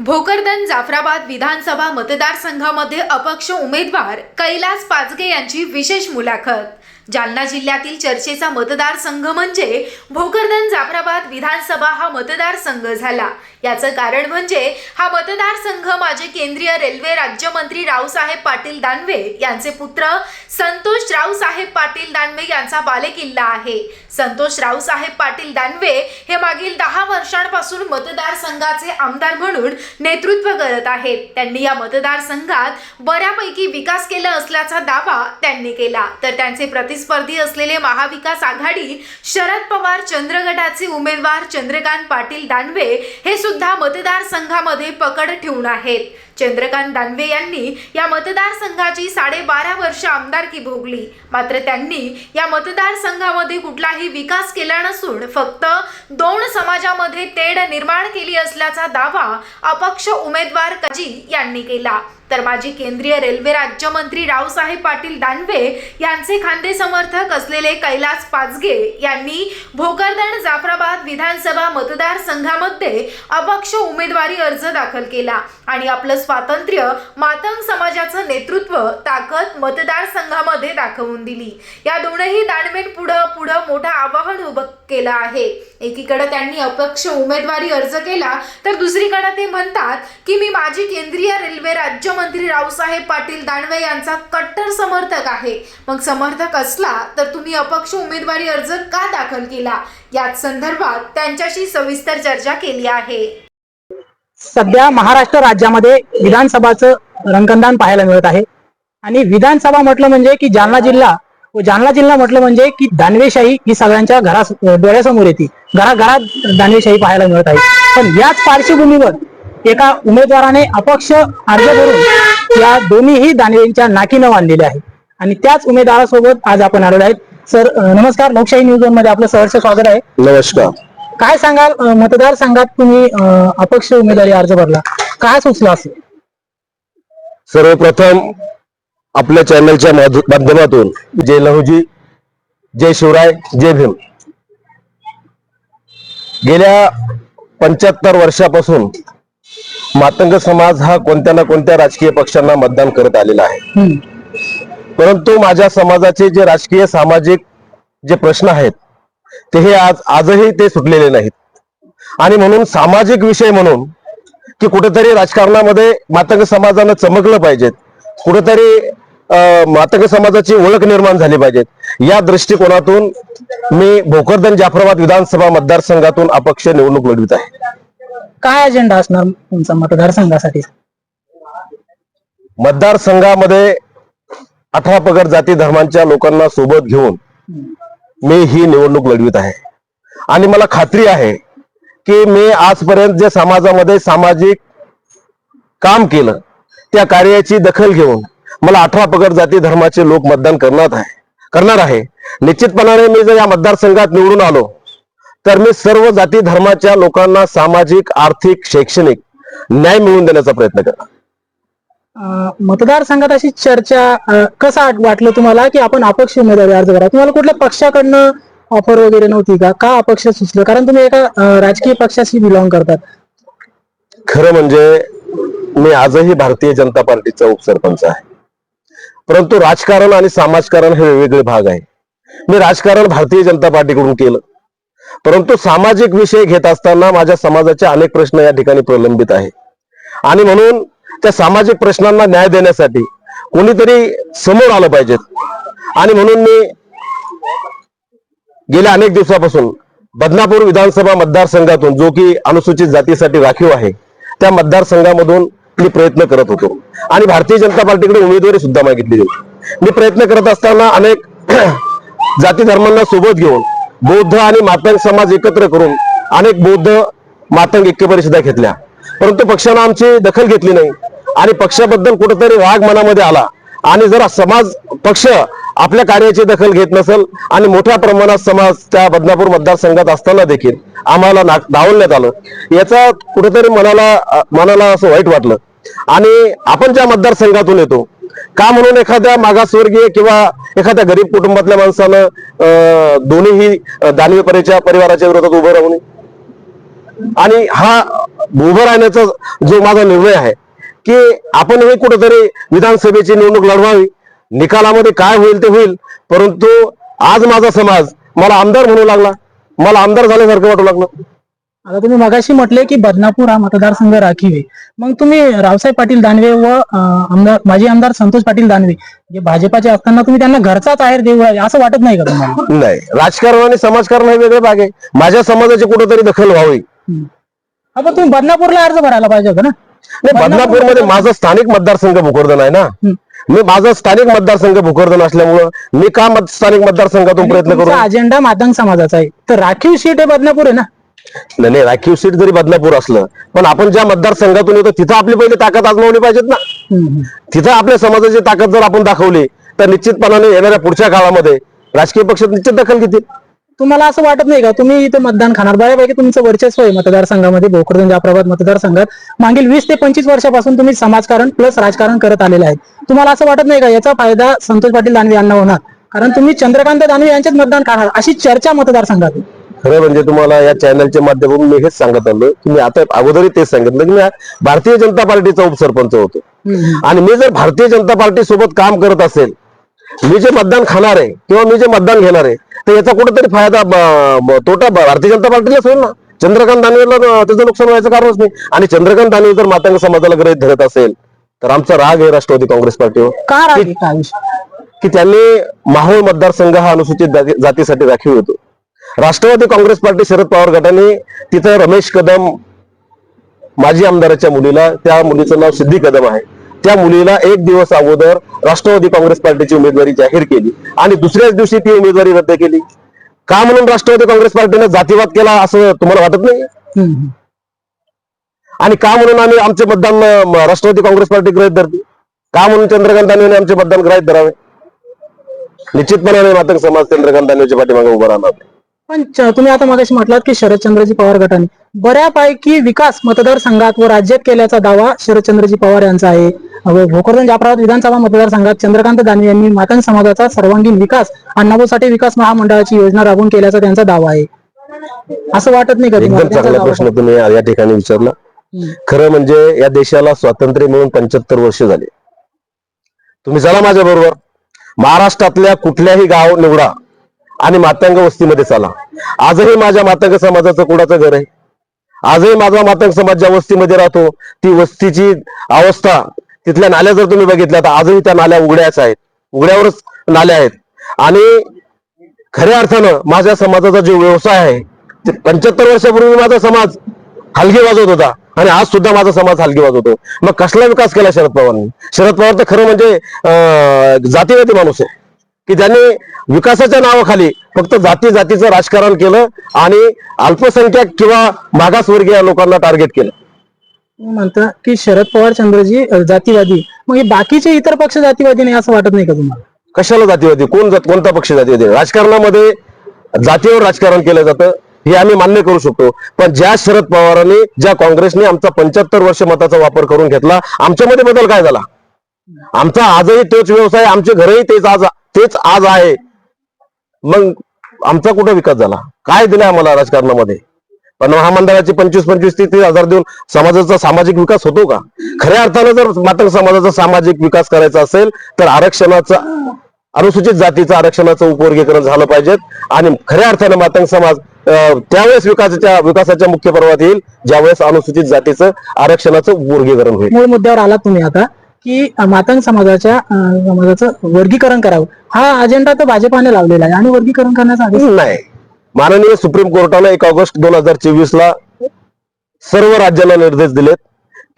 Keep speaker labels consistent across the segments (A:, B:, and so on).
A: भोकरदन जाफराबाद विधानसभा मतदारसंघामध्ये अपक्ष उमेदवार कैलास पाचगे यांची विशेष मुलाखत. जालना जिल्ह्यातील चर्चेचा मतदारसंघ म्हणजे भोकरदन जाफराबाद विधानसभा हा मतदारसंघ झाला. याचं कारण म्हणजे हा मतदारसंघ माजी केंद्रीय रेल्वे राज्यमंत्री रावसाहेब पाटील दानवे यांचे पुत्र संतोष रावसाहेब पाटील दानवे यांचा बालेकिल्ला आहे. संतोष रावसाहेब पाटील दानवे हे मागील दहा वर्षांपासून मतदारसंघाचे आमदार म्हणून नेतृत्व करत आहेत. त्यांनी या मतदारसंघात बऱ्यापैकी विकास केला असल्याचा दावा त्यांनी केला. तर त्यांचे प्रतिस्पर्धी असलेले महाविकास आघाडी शरद पवार चंद्रगटाचे उमेदवार चंद्रकांत पाटील दानवे हे सुद्धा मतदारसंघामध्ये पकड ठेवून आहेत. चंद्रकांत दानवे यांनी या मतदारसंघाची साडेबारा वर्ष आमदारकी भोगली. मात्र त्यांनी या मतदारसंघामध्ये कुठलाही विकास केला नसून फक्त दोन समाजामध्ये तेढ निर्माण केली असल्याचा दावा अपक्ष उमेदवार काजी यांनी केला. तर माजी केंद्रीय रेल्वे राज्यमंत्री रावसाहेब पाटील दानवे यांचे खांदे समर्थक असलेले कैलास पाचगे यांनी भोकरदन जाफराबाद विधानसभा मतदारसंघामध्ये अपक्ष उमेदवारी अर्ज दाखल केला आणि आपलं स्वातंत्र्य मातंग समाजाचं नेतृत्व ताकद मतदारसंघामध्ये दाखवून दिली. या दोनही दानवेन पुढं पुढं मोठं आवाहन उभं केलं आहे. एकीकडे त्यांनी अपक्ष उमेदवारी अर्ज केला तर दुसरीकडे ते म्हणतात की मी माजी केंद्रीय रेल्वे राज्यमंत्री रावसाहेब पाटील दानवे यांचा कट्टर समर्थक आहे. मग समर्थक असला तर तुम्ही अपक्ष उमेदवारी अर्ज का दाखल केला? याच संदर्भात त्यांच्याशी सविस्तर चर्चा केली आहे.
B: सध्या महाराष्ट्र राज्यामध्ये विधानसभाचं रंगदान पाहायला मिळत आहे. आणि विधानसभा म्हटलं म्हणजे की जालना जिल्हा व जालना जिल्हा म्हटलं म्हणजे की दानवेशाही ही सगळ्यांच्या घरा डोळ्यासमोर येते. घराघरात दानवेशाही पाहायला मिळत आहे. पण याच पार्श्वभूमीवर एका उमेदवाराने अपक्ष अर्ज करून या दोन्हीही दानवेंच्या नाकीनं बांधलेले आहे. आणि त्याच उमेदवारासोबत आज आपण आलेलो आहेत. सर नमस्कार. लोकशाही न्यूज वनमध्ये आपलं सहर्ष स्वागत आहे.
C: नमस्कार.
B: काय सांगाल? अं, मतदारसंघात तुम्ही अपक्ष उमेदवारी अर्ज भरला. काय सुचलं असेल
C: सर्वप्रथम आपल्या चॅनलच्या माध- माध्यमातून जय लहुजी जय शिवराय जय भीम. गेल्या पंच्याहत्तर वर्षापासून मातंग समाज हा कोणत्या ना कोणत्या राजकीय पक्षांना मतदान करत आलेला आहे. परंतु माझ्या समाजाचे जे राजकीय सामाजिक जे प्रश्न आहेत ते हे आज आजही ते सुटलेले नाहीत. आणि म्हणून सामाजिक विषय म्हणून की कुठेतरी राजकारणामध्ये मातंग समाजानं चमकलं पाहिजेत. कुठेतरी मातंग समाजाची ओळख निर्माण झाली पाहिजेत. या दृष्टिकोनातून मी भोकरदन जाफराबाद विधानसभा मतदारसंघातून अपक्ष निवडणूक लढवित आहे.
B: काय अजेंडा असणार तुमचा मतदारसंघासाठी?
C: मतदारसंघामध्ये अठरा पगड जाती धर्मांच्या लोकांना सोबत घेऊन मी ही निवडणूक लढवित आहे. आणि मला खात्री आहे की मी आजपर्यंत जे समाजामध्ये सामाजिक काम केलं त्या कार्याची दखल घेऊन मला अठरा पगड जाती धर्माचे लोक मतदान करणार आहे करणार आहे. निश्चितपणाने मी जर या मतदारसंघात निवडून आलो तर मी सर्व जाती धर्माच्या लोकांना सामाजिक आर्थिक शैक्षणिक न्याय मिळवून देण्याचा प्रयत्न करणार.
B: मतदारसंघात अशी चर्चा कसा वाटलं तुम्हाला की आपण अपक्ष उमेदवारी अर्ज करा तुम्हाला कुठल्या पक्षाकडनं ऑफर वगैरे नव्हती का? का अपक्ष सुचलं? कारण तुम्ही एका राजकीय पक्षाशी बिलॉंग करतात.
C: खरं म्हणजे मी आजही भारतीय जनता पार्टीचा उपसरपंच आहे. परंतु राजकारण आणि समाजकारण हे वेगवेगळे भाग आहे. मी राजकारण भारतीय जनता पार्टीकडून केलं. परंतु सामाजिक विषय घेत असताना माझ्या समाजाचे अनेक प्रश्न या ठिकाणी प्रलंबित आहे. आणि म्हणून त्या सामाजिक प्रश्नांना न्याय देण्यासाठी कोणीतरी समोर आलं पाहिजेत. आणि म्हणून मी गेल्या अनेक दिवसापासून बदनापूर विधानसभा मतदारसंघातून जो की अनुसूचित जातीसाठी राखीव आहे त्या मतदारसंघामधून मी प्रयत्न करत होतो. आणि भारतीय जनता पार्टीकडे उमेदवारी सुद्धा मागितली होती. मी प्रयत्न करत असताना अनेक जाती धर्मांना सोबत घेऊन बौद्ध आणि मातंग समाज एकत्र करून अनेक बौद्ध मातंग ऐक्य परिषदा घेतल्या. परंतु पक्षानं आमची दखल घेतली नाही. आणि पक्षाबद्दल कुठेतरी राग मनामध्ये आला. आणि जरा समाज पक्ष आपल्या कार्याची दखल घेत नसेल आणि मोठ्या प्रमाणात समाज त्या बदनापूर मतदारसंघात असताना देखील आम्हाला ना- डावलण्यात आलं याचा कुठेतरी मनाला मनाला असं वाईट वाटलं. आणि आपण ज्या मतदारसंघातून येतो का म्हणून एखाद्या मागासवर्गीय किंवा एखाद्या गरीब कुटुंबातल्या माणसानं दोन्हीही दानवेपरेच्या परिवाराच्या विरोधात उभं राहू नये आणि हा उभं राहण्याचा जो माझा निर्णय आहे की आपण हे कुठेतरी विधानसभेची निवडणूक लढवावी. निकालामध्ये काय होईल ते होईल. परंतु आज माझा समाज मला आमदार म्हणू लागला. मला आमदार झाल्यासारखं वाटू लागलं.
B: आता तुम्ही मगाशी म्हटले की बदनापूर हा मतदारसंघ राखीव. आहे मग तुम्ही रावसाहेब पाटील दानवे व आमदार माजी आमदार संतोष पाटील दानवे जे भाजपाचे असताना तुम्ही त्यांना घरचाच आहेर देऊ असं वाटत नाही का तुम्हाला?
C: नाही. राजकारण आणि समाजकारण हे वेगळे भाग आहे. माझ्या समाजाची कुठेतरी दखल व्हावी.
B: हा, पण तुम्ही बदनापूरला अर्ज भरायला पाहिजे होता ना?
C: बदनापूरमध्ये माझा स्थानिक मतदारसंघ भोकरदन आहे ना. मी माझा स्थानिक मतदारसंघ भोकरदन असल्यामुळं मी का मत- स्थानिक मतदारसंघातून प्रयत्न करू?
B: तुमचा अजेंडा मातंग समाजाचा आहे. तर राखीव सीट आहे बदनापूर आहे ना?
C: नाही नाही, राखीव सीट जरी बदनापूर असलं पण आपण ज्या मतदारसंघातून येतो तिथं आपली पहिली ताकद आजमावली पाहिजेत ना. तिथं आपल्या समाजाची ताकद जर आपण दाखवली तर निश्चितपणाने येणाऱ्या पुढच्या काळामध्ये राजकीय पक्ष निश्चित दखल घेतील.
B: तुम्हाला असं वाटत नाही का? तुम्ही इथं मतदान खाणार. बऱ्यापैकी तुमचं वर्चस्व आहे मतदारसंघामध्ये भोकरदन जाफराबाद मतदारसंघात. मागील वीस ते पंचवीस वर्षापासून तुम्ही समाजकारण प्लस राजकारण करत आलेले आहेत तुम्हाला असं वाटत नाही का? याचा फायदा संतोष पाटील दानवे यांना होणार. कारण तुम्ही चंद्रकांत दानवे यांचेच मतदान खाणार. अशी चर्चा मतदारसंघात.
C: खरं म्हणजे तुम्हाला या चॅनलच्या माध्यमातून मी हेच सांगत आलो की मी आता अगोदरही तेच सांगितलं की मी भारतीय जनता पार्टीचा उपसरपंच होतो. आणि मी जर भारतीय जनता पार्टी सोबत काम करत असेल मी जे मतदान खाणार आहे किंवा मी जे मतदान घेणार आहे तर याचा कुठेतरी फायदा तोटा भारतीय जनता पार्टीलाच होईल ना? चंद्रकांत दानवेला त्याचं नुकसान व्हायचं कारणच नाही. आणि चंद्रकांत दानवे जर मातांग समाजाला गृहीत धरत असेल तर आमचा राग आहे राष्ट्रवादी काँग्रेस पार्टीवर.
B: का
C: त्यांनी माहोळ मतदारसंघ हा अनुसूचित जाती- जातीसाठी राखीव होतो. राष्ट्रवादी काँग्रेस पार्टी शरद पवार गटाने तिथं रमेश कदम माजी आमदाराच्या मुलीला त्या मुलीचं नाव सिद्धी कदम आहे. त्या मुलीला एक दिवस अगोदर राष्ट्रवादी काँग्रेस पार्टीची उमेदवारी जाहीर केली आणि दुसऱ्याच दिवशी ती उमेदवारी रद्द केली. का म्हणून राष्ट्रवादी काँग्रेस पार्टीने जातीवाद केला असं तुम्हाला वाटत नाही. आणि का म्हणून आम्ही आमचे मतदान राष्ट्रवादी काँग्रेस पार्टी गृहीत धरते का म्हणून चंद्रकांत दानवेने आमचे मतदान गृहीत धरावे? निश्चितपणाने मातंग समाज चंद्रकांत दानवेच्या पाठीमागे उभा राहणार.
B: पण तुम्ही आता मगाशी म्हटलात की शरदचंद्रजी पवार गटाने. बऱ्यापैकी विकास मतदारसंघात व राज्यात केल्याचा दावा शरदचंद्रजी पवार यांचा आहे. भोकरदन जाफराबाद विधानसभा मतदारसंघात चंद्रकांत दानवे यांनी मातंग समाजाचा सर्वांगीण विकास अण्णाभाऊ साठे विकास महामंडळाची योजना राबवून केल्याचा त्यांचा दावा आहे. असं वाटत नाही का तुम्हाला?
C: एकदम
B: त्यांचा
C: चांगला प्रश्न तुम्ही या ठिकाणी विचारला. खरं म्हणजे या देशाला स्वातंत्र्य मिळून पंच्याहत्तर वर्ष झाले. तुम्ही चला माझ्या बरोबर. महाराष्ट्रातल्या कुठल्याही गाव निवडा आणि मातंग वस्तीमध्ये चला. आजही माझ्या मातंग समाजाचं कुणाचं घर आहे. आजही माझा मातंग समाज ज्या वस्तीमध्ये राहतो ती वस्तीची अवस्था तिथल्या नाल्या जर तुम्ही बघितल्या तर आजही त्या नाल्या उघड्याच आहेत. उघड्यावरच नाल्या आहेत. आणि खऱ्या अर्थानं माझ्या समाजाचा जो व्यवसाय आहे ते पंच्याहत्तर वर्षापूर्वी माझा समाज हलगी वाजवत होता. आणि आज सुद्धा माझा समाज हलगी वाजवतो. मग कसला विकास केला शरद पवारांनी? शरद पवार तर खरं म्हणजे जातीवादी माणूस आहे. की ज्यांनी विकासाच्या नावाखाली फक्त जाती जातीचं राजकारण केलं आणि अल्पसंख्याक किंवा मागासवर्गीय लोकांना टार्गेट केलं.
B: म्हणता की शरद पवार चंद्रजी जातीवादी. मग हे बाकीचे इतर पक्ष जातीवादी नाही असं वाटत नाही का तुम्हाला?
C: कशाला जातीवादी? कोण जात कोणता पक्ष जातीवादी राजकारणामध्ये जातीवर राजकारण केलं जातं हे आम्ही मान्य करू शकतो. पण ज्या शरद पवारांनी ज्या काँग्रेसने आमचा पंच्याहत्तर वर्ष मताचा वापर करून घेतला आमच्यामध्ये बदल काय झाला? आमचा आजही तोच व्यवसाय आमचे घरही तेच आज तेच आज आहे. मग आमचा कुठं विकास झाला? काय दिलं आम्हाला राजकारणामध्ये? पण महामंडळाचे पंचवीस पंचवीस ते तीस हजार देऊन समाजाचा सामाजिक विकास होतो का? खऱ्या अर्थानं जर मात्र समाजाचा सामाजिक विकास करायचा असेल तर आरक्षणाचा अनुसूचित जातीचं आरक्षणाचं उपवर्गीकरण झालं पाहिजेत. आणि खऱ्या अर्थानं मातंग समाज त्यावेळेस विकासाच्या विकासाच्या मुख्य पर्वात येईल ज्यावेळेस अनुसूचित जातीचं आरक्षणाचं उपवर्गीकरण होईल.
B: मूळ मुद्द्यावर आलात तुम्ही आता की मातंग समाजाच्या समाजाचं वर्गीकरण करावं. हा अजेंडा तर भाजपाने लावलेला आहे. आणि वर्गीकरण करण्याचा
C: नाही. माननीय सुप्रीम कोर्टानं एक ऑगस्ट दोन हजार चोवीस ला सर्व राज्यांना निर्देश दिलेत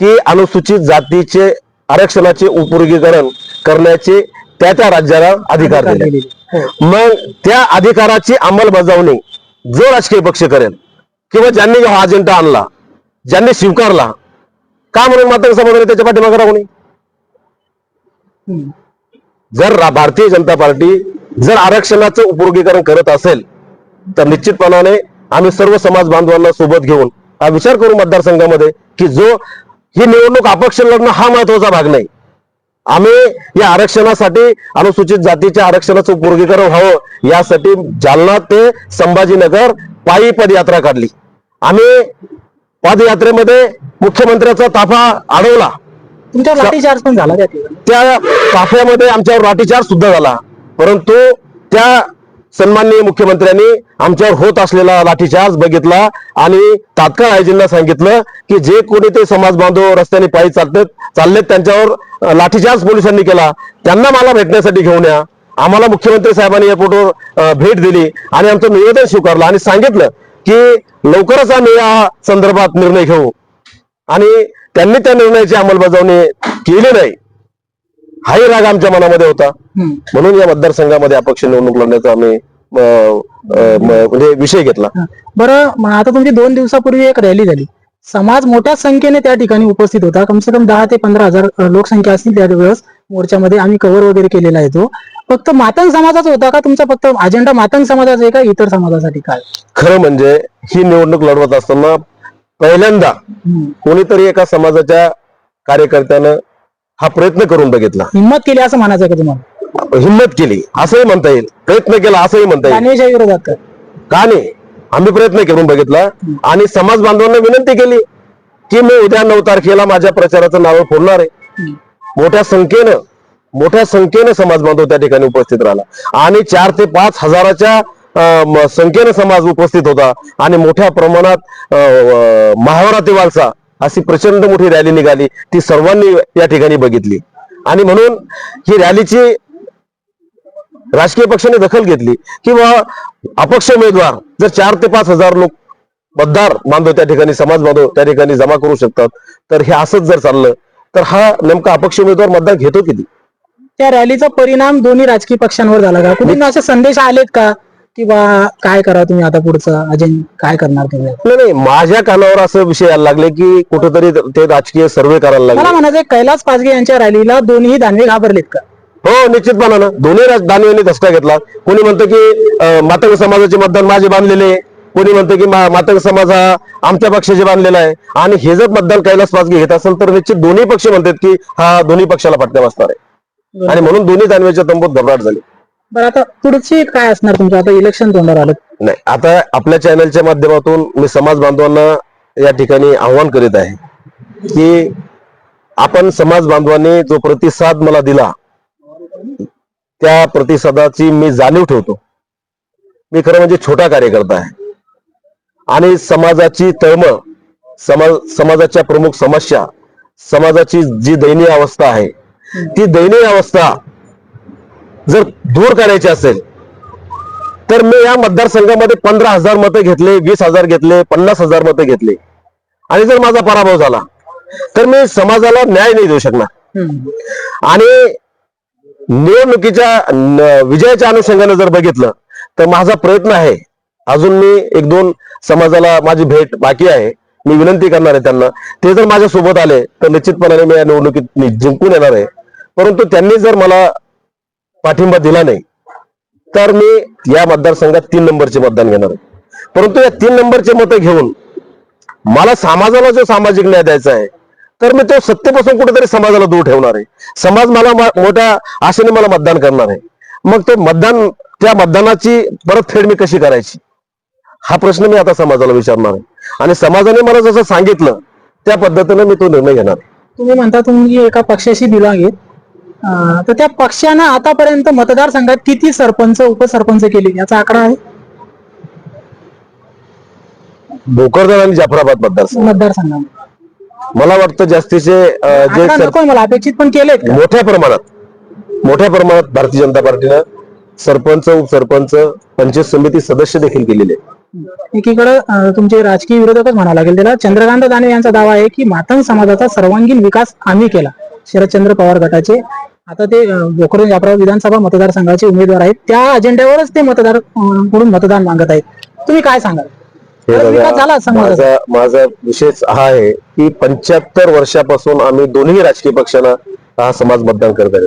C: की अनुसूचित जातीचे आरक्षणाचे उपवर्गीकरण करण्याचे त्या त्या राज्याला अधिकार दिले.
B: हो.
C: मग त्या अधिकाराची अंमलबजावणी जो राजकीय पक्ष करेल किंवा ज्यांनी हा अजेंडा आणला ज्यांनी स्वीकारला का म्हणून मात्र समाजाने त्याच्या पाठीमागे राहू. जर भारतीय जनता पार्टी जर आरक्षणाचं उपवर्गीकरण करत असेल तर निश्चितपणाने आम्ही सर्व समाज बांधवांना सोबत घेऊन हा विचार करू मतदारसंघामध्ये की जो ही निवडणूक अपक्ष लढणं हा महत्त्वाचा भाग नाही. आम्ही या आरक्षणासाठी अनुसूचित जातीच्या आरक्षणाचं उपवर्गीकरण व्हावं यासाठी जालना ते संभाजीनगर पायी पदयात्रा काढली. आम्ही पदयात्रेमध्ये मुख्यमंत्र्याचा ताफा अडवला.
B: तुमच्यावर लाठीचार्ज पण झाला त्या
C: ताफ्यामध्ये आमच्यावर लाठीचार्ज सुद्धा झाला. परंतु त्या सन्माननीय मुख्यमंत्र्यांनी आमच्यावर होत असलेला लाठीचार्ज बघितला आणि तात्काळ आयोजनला सांगितलं की जे कोणी ते समाज बांधव रस्त्याने पायी चालतात चाललेत त्यांच्यावर लाठीचार्ज पोलिसांनी केला. त्यांना मला भेटण्यासाठी घेऊन या. आम्हाला मुख्यमंत्री साहेबांनी एअरपोर्टवर भेट दिली आणि आमचं निवेदन स्वीकारलं आणि सांगितलं की लवकरच आम्ही या संदर्भात निर्णय घेऊ. आणि त्यांनी त्या निर्णयाची अंमलबजावणी केली नाही. हाही राग आमच्या मनामध्ये होता. म्हणून या मतदारसंघामध्ये अपक्ष निवडणूक लढण्याचा आम्ही म्हणजे विषय घेतला.
B: बरं मग आता तुमची दोन दिवसापूर्वी एक रॅली झाली. समाज मोठ्या संख्येने त्या ठिकाणी उपस्थित होता. कमसे कम दहा ते पंधरा हजार लोकसंख्या असतील त्या दिवस मोर्चामध्ये आम्ही कव्हर वगैरे केलेला आहे तो. फक्त मातंग समाजाचा होता का? तुमचा फक्त अजेंडा मातंग समाजाचा आहे का? इतर समाजासाठी काय?
C: खरं म्हणजे ही निवडणूक लढवत असताना पहिल्यांदा. कोणीतरी एका समाजाच्या कार्यकर्त्यानं हा प्रयत्न करून बघितला.
B: हिंमत केली असं म्हणायचं आहे का तुम्हाला?
C: हिंमत केली. असंही म्हणता येईल. प्रयत्न केला असंही म्हणता येईल.
B: दानवेच्या विरोधात का?
C: का नाही? आम्ही प्रयत्न करून बघितला. आणि समाज बांधवांना विनंती केली की मी उद्या नऊ तारखेला माझ्या प्रचाराचं नाव फोडणार आहे. मोठ्या संख्येनं मोठ्या संख्येनं समाज बांधव त्या ठिकाणी उपस्थित राहिला. आणि चार ते पाच हजाराच्या अं, म- संख्येनं समाज उपस्थित होता. आणि मोठ्या प्रमाणात अं, अं, महावराती वालसा अशी प्रचंड मोठी रॅली निघाली. ती सर्वांनी या ठिकाणी बघितली. आणि म्हणून ही रॅलीची राजकीय पक्षाने दखल घेतली. किंवा अपक्ष उमेदवार जर चार ते पाच हजार लोक मतदार बांधव त्या ठिकाणी समाज बांधव त्या ठिकाणी जमा करू शकतात तर हे असंच जर चाललं तर हा नेमका अपक्ष उमेदवार मतदार घेतो किती
B: त्या रॅलीचा परिणाम दोन्ही राजकीय पक्षांवर झाला का? कुठून असे संदेश आलेत का? की बा काय करा तुम्ही आता पुढचं? अजून काय करणार तुम्ही?
C: नाही नाही माझ्या कानावर असं विषय यायला लागले की कुठेतरी ते राजकीय सर्वे करायला
B: मला
C: लागले
B: म्हणायचं कैलास पाचगे यांच्या रॅलीला दोन्ही दानवे घाबरलेत का?
C: हो निश्चितपणानं दोन्ही राज- दानवेंनी धसका घेतला. कोणी म्हणतं की अं, मातंग समाजाचे मतदान माझे बांधलेले. कोणी म्हणतं की मा- मातंग समाज हा आमच्या पक्षाचे बांधलेला आहे. आणि हे जर मतदान कैलास पाचगे घेत असेल तर निश्चित दोन्ही पक्ष म्हणतात की हा दोन्ही पक्षाला फटका बसणार आहे. आणि म्हणून दोन्ही दानवेच्या तंबूत घबराट झाली.
B: बरं आता पुढची काय असणार तुमचं? आता इलेक्शन तोंडावर आलं.
C: नाही आता आपल्या चॅनलच्या माध्यमातून मी समाज बांधवांना या ठिकाणी आव्हान करीत आहे की आपण समाज बांधवांनी जो प्रतिसाद मला दिला त्या प्रतिसादाची मी जाणीव ठेवतो. मी खरं म्हणजे छोटा कार्यकर्ता आहे. आणि समाजाची तळमळ समाज समाजाच्या प्रमुख समस्या समाजाची जी दयनीय अवस्था आहे ती दयनीय अवस्था जर दूर करायची असेल तर मी या मतदारसंघामध्ये पंधरा हजार मतं घेतले वीस हजार घेतले पन्नास हजार मतं घेतले. आणि जर माझा पराभव झाला तर मी समाजाला न्याय नाही देऊ शकणार. आणि निवडणुकीच्या विजयाच्या अनुषंगाने जर बघितलं तर माझा प्रयत्न आहे अजून मी एक दोन समाजाला माझी भेट बाकी आहे मी विनंती करणार आहे त्यांना. ते जर माझ्या सोबत आले तर निश्चितपणाने मी या निवडणुकीत जिंकून येणार आहे. परंतु त्यांनी जर मला पाठिंबा दिला नाही तर मी या मतदारसंघात तीन नंबरचे मतदान घेणार आहे. परंतु या तीन नंबरचे मतं घेऊन मला समाजाला जो सामाजिक न्याय द्यायचा आहे तर मी तो सत्तेपासून कुठेतरी समाजाला दूर ठेवणार आहे. समाज मला मोठ्या आशेने मला मतदान करणार आहे. मग ते मतदान त्या मतदानाची परतफेड मी कशी करायची? हा प्रश्न मी आता समाजाला विचारणार आहे. आणि समाजाने मला जसं सांगितलं त्या पद्धतीने मी तो निर्णय घेणार
B: तुम्ही म्हणता तुम्ही एका पक्षाशी दिला आहे तर त्या पक्षानं आतापर्यंत मतदारसंघात किती सरपंच उपसरपंच केले? याचा आकडा आहे?
C: भोकरदन आणि जाफराबाद मतदारसंघ.
B: मतदारसंघात
C: मला वाटतं जास्तीचे अं, जे
B: आकडा
C: सर-
B: नको मला अपेक्षित पण केलेत का?
C: मोठ्या प्रमाणात. मोठ्या प्रमाणात भारतीय जनता पार्टीनं सरपंच उपसरपंच पंचायत समिती सदस्य देखील केलेले आहेत.
B: एकीकडे तुमचे राजकीय विरोधकच म्हणावं लागेल त्याला. चंद्रकांत दानवे यांचा दावा आहे की मातंग समाजाचा सर्वांगीण विकास आम्ही केला. शरदचंद्र पवार गटाचे. आता ते भोकरदन जाफराबाद विधानसभा मतदारसंघाचे उमेदवार आहेत. त्या अजेंड्यावरच ते मतदारकडून मतदान मागत आहेत. तुम्ही काय सांगाल.
C: माझा माझा विषयच हा आहे की पंच्याहत्तर वर्षापासून आम्ही दोन्ही राजकीय पक्षांना हा समाज मतदान करत आहे.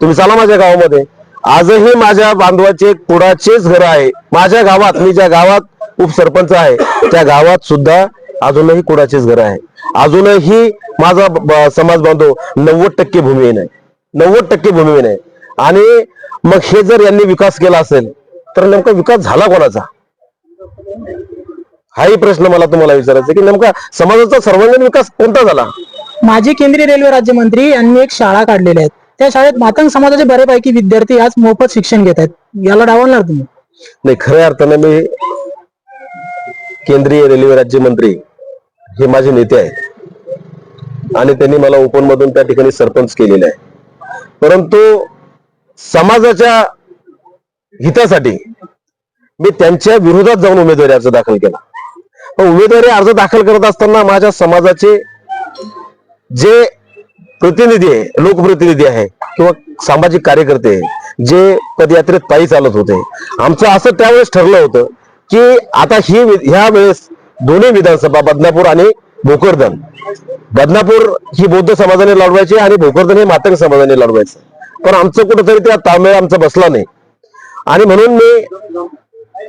C: तुम्ही चला माझ्या गावामध्ये. आजही माझ्या बांधवाचे कुडाचेच घर आहे. माझ्या गावात मी ज्या गावात उपसरपंच आहे त्या गावात सुद्धा अजूनही कुडाचेच घर आहे. अजूनही माझा समाज बांधव नव्वद टक्के भूमिहीन आहे. नव्वद टक्के भूमिहीन आहे. आणि मग हे जर यांनी विकास केला असेल तर नेमका विकास झाला कोणाचा? हाही प्रश्न मला तुम्हाला विचारायचा की नेमका समाजाचा सर्वांगीण विकास कोणता झाला?
B: माजी केंद्रीय रेल्वे राज्यमंत्री यांनी एक शाळा काढलेल्या आहेत त्या शाळेत मातंग समाजाचे बरेपैकी विद्यार्थी आज मोफत शिक्षण घेत आहेत. याला डावलणार तुम्ही?
C: नाही खऱ्या अर्थाने मी केंद्रीय रेल्वे राज्यमंत्री हे माझे नेते आहेत. आणि त्यांनी मला ओपन मधून त्या ठिकाणी सरपंच केलेले आहे. परंतु समाजाच्या हितासाठी मी त्यांच्या विरोधात जाऊन उमेदवारी अर्ज दाखल केला. पण उमेदवारी अर्ज दाखल करत असताना माझ्या समाजाचे जे प्रतिनिधी आहे लोकप्रतिनिधी आहे किंवा सामाजिक कार्यकर्ते जे पदयात्रेत पायी चालत होते. आमचं असं त्यावेळेस ठरलं होतं की आता ही ह्या वेळेस दोन्ही विधानसभा बदनापूर आणि भोकरदन. बदनापूर ही बौद्ध समाजाने लढवायची आणि भोकरदन हे मातंग समाजाने लढवायचं. पण आमचं कुठंतरी त्या ताळमेळ आमचा बसला नाही. आणि म्हणून मी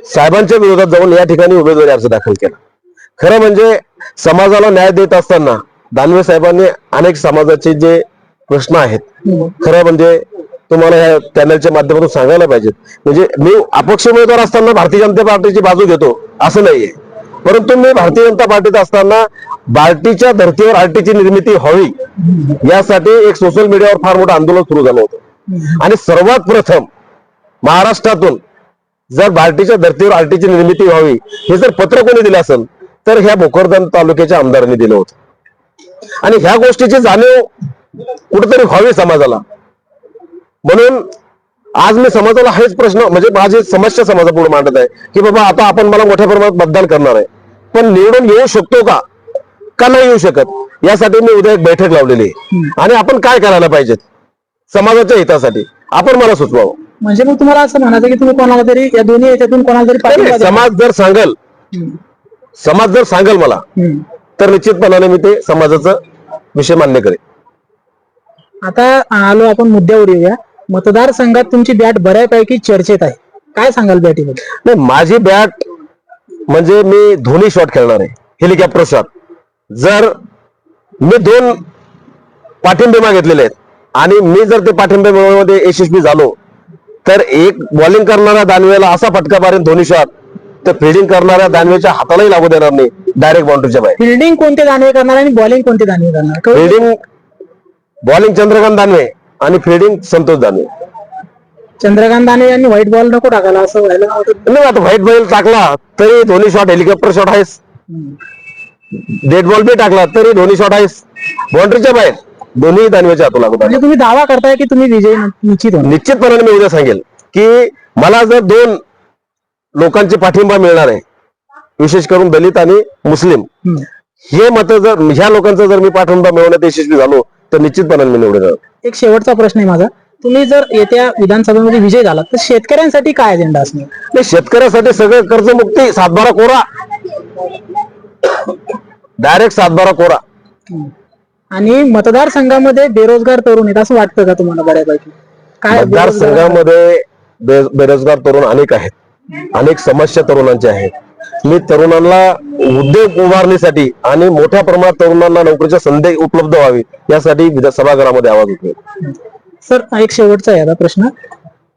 C: साहेबांच्या विरोधात जाऊन या ठिकाणी उमेदवारी अर्ज दाखल केला. खरं म्हणजे समाजाला न्याय देत असताना दानवे साहेबांनी अनेक समाजाचे जे प्रश्न आहेत खरं म्हणजे तुम्हाला या चॅनलच्या माध्यमातून सांगायला पाहिजेत. म्हणजे मी अपक्ष उमेदवार असताना भारतीय जनता पार्टीची बाजू घेतो असं नाहीये. परंतु मी भारतीय जनता पार्टीत असताना बार्टीच्या धर्तीवर आरटीची निर्मिती व्हावी यासाठी एक सोशल मीडियावर फार मोठं आंदोलन सुरू झालं होतं. आणि सर्वात प्रथम महाराष्ट्रातून जर बार्टीच्या धर्तीवर आरटीची निर्मिती व्हावी हे जर पत्र कोणी दिलं असेल तर ह्या भोकरदन तालुक्याच्या आमदारांनी दिलं होतं. आणि ह्या गोष्टीची जाणीव कुठेतरी व्हावी समाजाला. म्हणून आज मी समाजाला हेच प्रश्न म्हणजे माझी समस्या समाजापुढे मांडत आहे की बाबा आता आपण मला मोठ्या प्रमाणात मतदान करणार आहे. पण निवडून येऊ शकतो का? का नाही येऊ शकत? यासाठी मी उद्या एक बैठक लावलेली आहे. आणि आपण काय करायला पाहिजेत? समाजाच्या हितासाठी. आपण मला सुचवावं.
B: म्हणजे मग तुम्हाला असं म्हणायचं की तुम्ही कोणाला तरी या दोन्ही याच्यातून कोणाला तरी.
C: समाज जर सांगल. समाज जर सांगल मला. तर निश्चितपणाने मी ते समाजाचा विषय मान्य करेन.
B: आता आलो आपण मुद्द्यावर येऊया. मतदारसंघात तुमची बॅट बऱ्यापैकी चर्चेत आहे. काय सांगाल बॅटीमध्ये
C: नाही माझी बॅट म्हणजे मी धोनी शॉट खेळणार आहे हेलिकॉप्टर शॉट जर मी दोन पाठिंबे मागितलेले आहेत आणि मी जर ते पाठिंबे मिळवण्यामध्ये यशस्वी झालो तर एक बॉलिंग करणाऱ्या दानवेला असा फटका मारेन धोनी शॉट तर फिल्डिंग करणाऱ्या दानवेच्या हातालाही लागू देणार नाही डायरेक्ट बाउंड्रीच्या बाहेर.
B: फिल्डिंग कोणते दानवे करणार आणि बॉलिंग कोणते दानवे करणार?
C: Fielding bowling Chandrakant Danve. आणि फिल्डिंग संतोष दानवे
B: चंद्रकांत दानवे यांनी व्हाईट बॉल नको टाकायला असं व्हायला.
C: नाही आता व्हाईट बॉल टाकला तरी धोनी शॉट हेलिकॉप्टर शॉट आहेस डेड बॉल बी टाकला तरी धोनी शॉट आहेस बाउंड्रीच्या बाहेर दोन्ही दानवेच्या हातू लागू
B: म्हणजे तुम्ही दावा करताय की तुम्ही विजय निश्चित होणार
C: निश्चितपणाने मी उद्या सांगेल की मला जर दोन लोकांचे पाठिंबा मिळणार आहे विशेष करून दलित आणि मुस्लिम
B: हम्म.
C: हे मत जर ह्या लोकांचा जर मी पाठिंबा मिळवण्यात यशस्वी झालो तर निश्चितपणाने मी निवडून येणार.
B: एक शेवटचा प्रश्न आहे माझा. तुम्ही जर येत्या विधानसभेमध्ये विजय झाला तर शेतकऱ्यांसाठी काय अजेंडा असणार?
C: नाही शेतकऱ्यासाठी सगळं कर्जमुक्ती सातबारा कोरा. डायरेक्ट सातबारा कोरा.
B: आणि मतदारसंघामध्ये बेरोजगार तरुण आहेत असं वाटतं का तुम्हाला बऱ्यापैकी? काय बेरोजगार-
C: मतदारसंघामध्ये बे- बेरोजगार तरुण अनेक आहेत. अनेक समस्या तरुणांच्या आहेत. मी तरुणांना उद्योग उभारणीसाठी आणि मोठ्या प्रमाणात तरुणांना नोकरीच्या संधी उपलब्ध व्हावी यासाठी सभागृहामध्ये आवाज उठवेल.
B: सर एक शेवटचा आहे प्रश्न.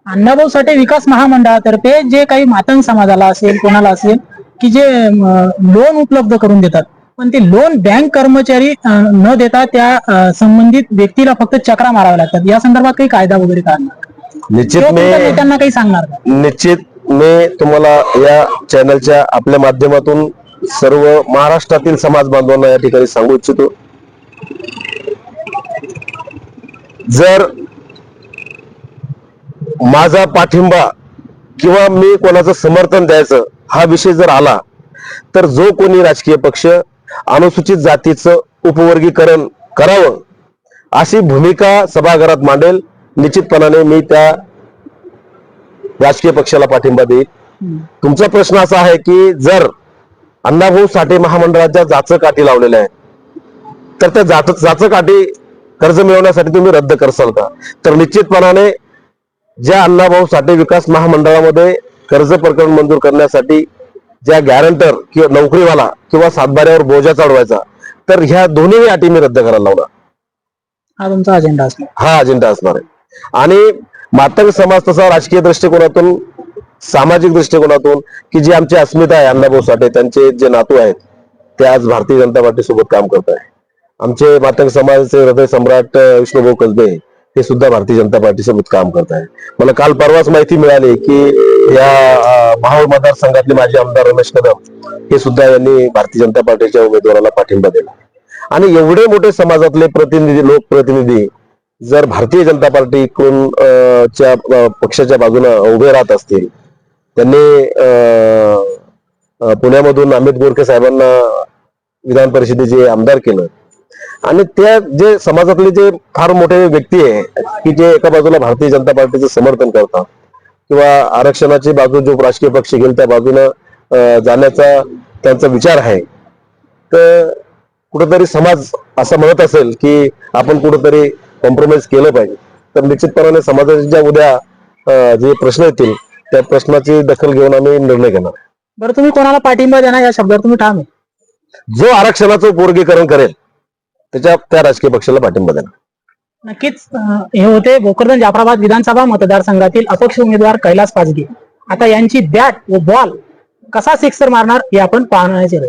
B: अण्णाभाऊ साठे विकास महामंडळातर्फे जे काही मातंग समाजाला असेल कोणाला असेल की जे लोन उपलब्ध करून देतात पण ते लोन बँक कर्मचारी न देता त्या संबंधित व्यक्तीला फक्त चक्रा माराव्या लागतात. या संदर्भात काही कायदा वगैरे काढणार
C: निश्चित मी
B: नेत्यांना काही सांगणार
C: निश्चित मी तुम्हाला या चॅनलच्या आपल्या माध्यमातून सर्व महाराष्ट्रातील समाज बांधवांना या ठिकाणी सांगू इच्छितो. जर माझा पाठिंबा किंवा मी कोणाचं समर्थन द्यायचं हा विषय जर आला तर जो कोणी राजकीय पक्ष अनुसूचित जातीचं उपवर्गीकरण करावं अशी भूमिका सभागृहात मांडेल निश्चितपणाने मी त्या राजकीय पक्षाला पाठिंबा देईल. तुमचा प्रश्न असा आहे की जर अण्णाभाऊ साठे महामंडळाच्या जाचं काठी लावलेल्या आहेत तर त्या जात जाचं काठी कर्ज मिळवण्यासाठी तुम्ही रद्द करसाल का? तर निश्चितपणाने ज्या अण्णाभाऊ साठे विकास महामंडळामध्ये कर्ज प्रकरण मंजूर करण्यासाठी ज्या गॅरंटर किंवा नोकरीवाला किंवा सातबाऱ्यावर बोजा चढवायचा तर ह्या दोन्ही अटी मी रद्द करायला लावणार.
B: हा तुमचा अजेंडा असणार.
C: हा अजेंडा असणार आहे. आणि मातंग समाज तसा राजकीय दृष्टिकोनातून सामाजिक दृष्टिकोनातून की जी आमची अस्मिता आहे अण्णाभाऊ साठे त्यांचे जे नातू आहेत ते आज भारतीय जनता पार्टी सोबत काम करत आहे आमचे मातंग समाजाचे हृदय सम्राट विष्णुभाऊ कसबे हे सुद्धा भारतीय जनता पार्टी सोबत काम करत आहे मला काल परवाच माहिती मिळाली की या महाव मतदारसंघातले माजी आमदार रमेश कदम हे सुद्धा यांनी भारतीय जनता पार्टीच्या उमेदवाराला पाठिंबा दिला. आणि एवढे मोठे समाजातले प्रतिनिधी लोकप्रतिनिधी जर भारतीय जनता पार्टीकडून च्या पक्षाच्या बाजूने उभे राहत असतील त्यांनी पुण्यामधून अमित गोरखे साहेबांना विधान परिषदेचे आमदार केलं. आणि त्या जे समाजातले जे फार मोठे व्यक्ती आहे की जे एका बाजूला भारतीय जनता पार्टीचं समर्थन करतात किंवा आरक्षणाची बाजू जो राजकीय पक्ष घेईल त्या बाजूनं जाण्याचा त्यांचा विचार आहे तर कुठेतरी समाज असं म्हणत असेल की आपण कुठेतरी कॉम्प्रोमाइज केलं पाहिजे. तर निश्चितपणाने समाजाचे ज्या उद्या जे प्रश्न येतील त्या प्रश्नाची दखल घेऊन आम्ही निर्णय घेणार.
B: बरं तुम्ही कोणाला पाठिंबा देणार या शब्दावर? तुम्ही ठाम आहे.
C: जो आरक्षणाचं पोरगीकरण करेल त्याच्या त्या राजकीय पक्षाला पाठिंबा देणार.
B: नक्कीच हे होते भोकरदन जाफराबाद विधानसभा मतदारसंघातील अपक्ष उमेदवार कैलास पाचगे. आता यांची बॅट व बॉल कसा सिक्सर मारणार हे आपण पाहण्याचे